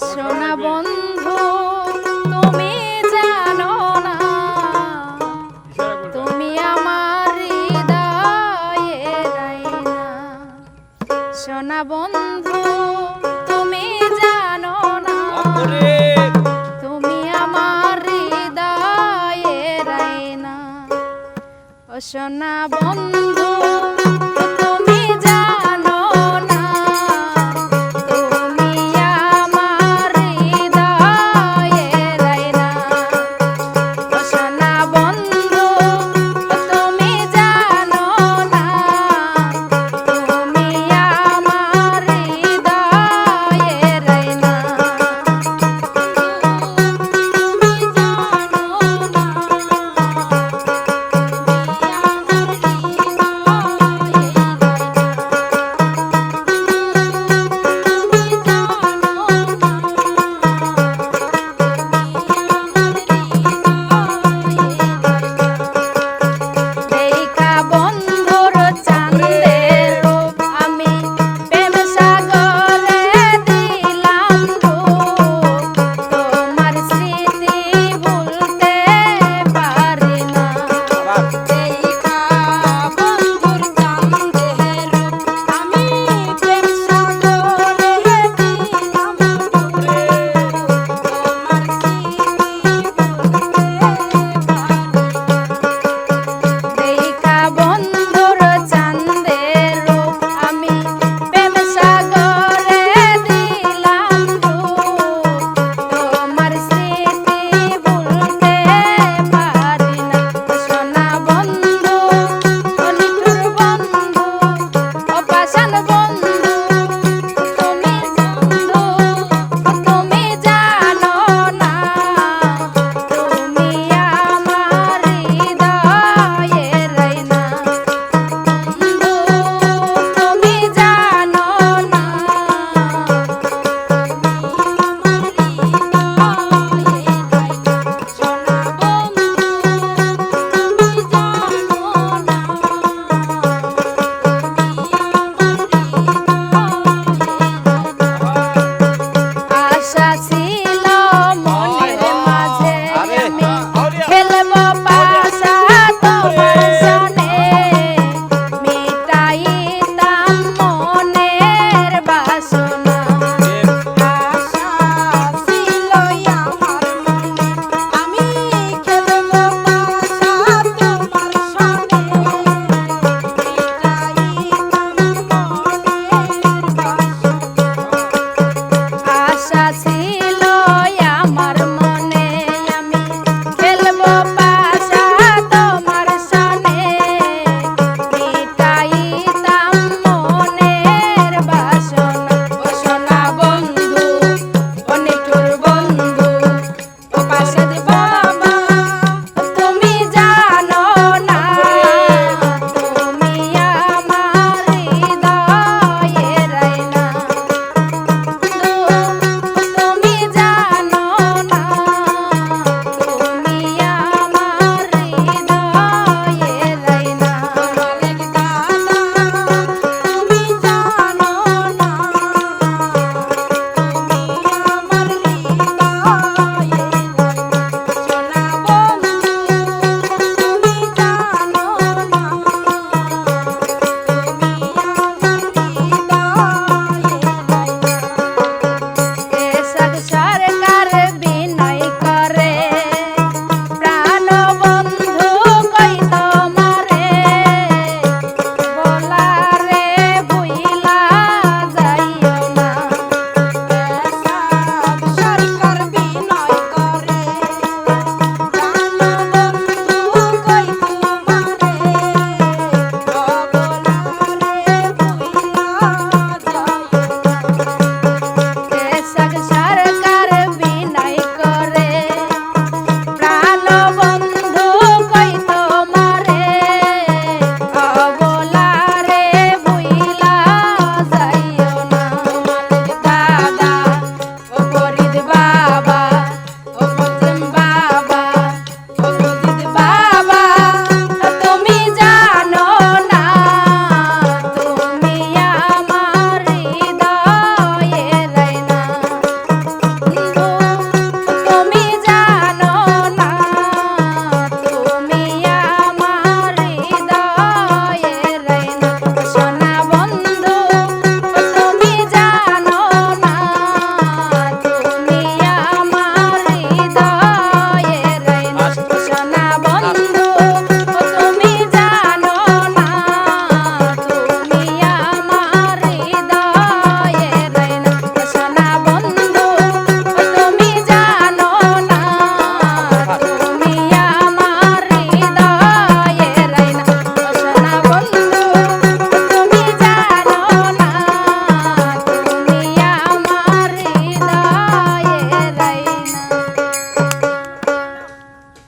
সোনা বন্ধু, তুমি জানো না। তুমি আমার হৃদয়ের আয়না সোনা বন্ধু, তুমি জানো না। তুমি আমার হৃদয়ের না। ও সোনা বন্ধু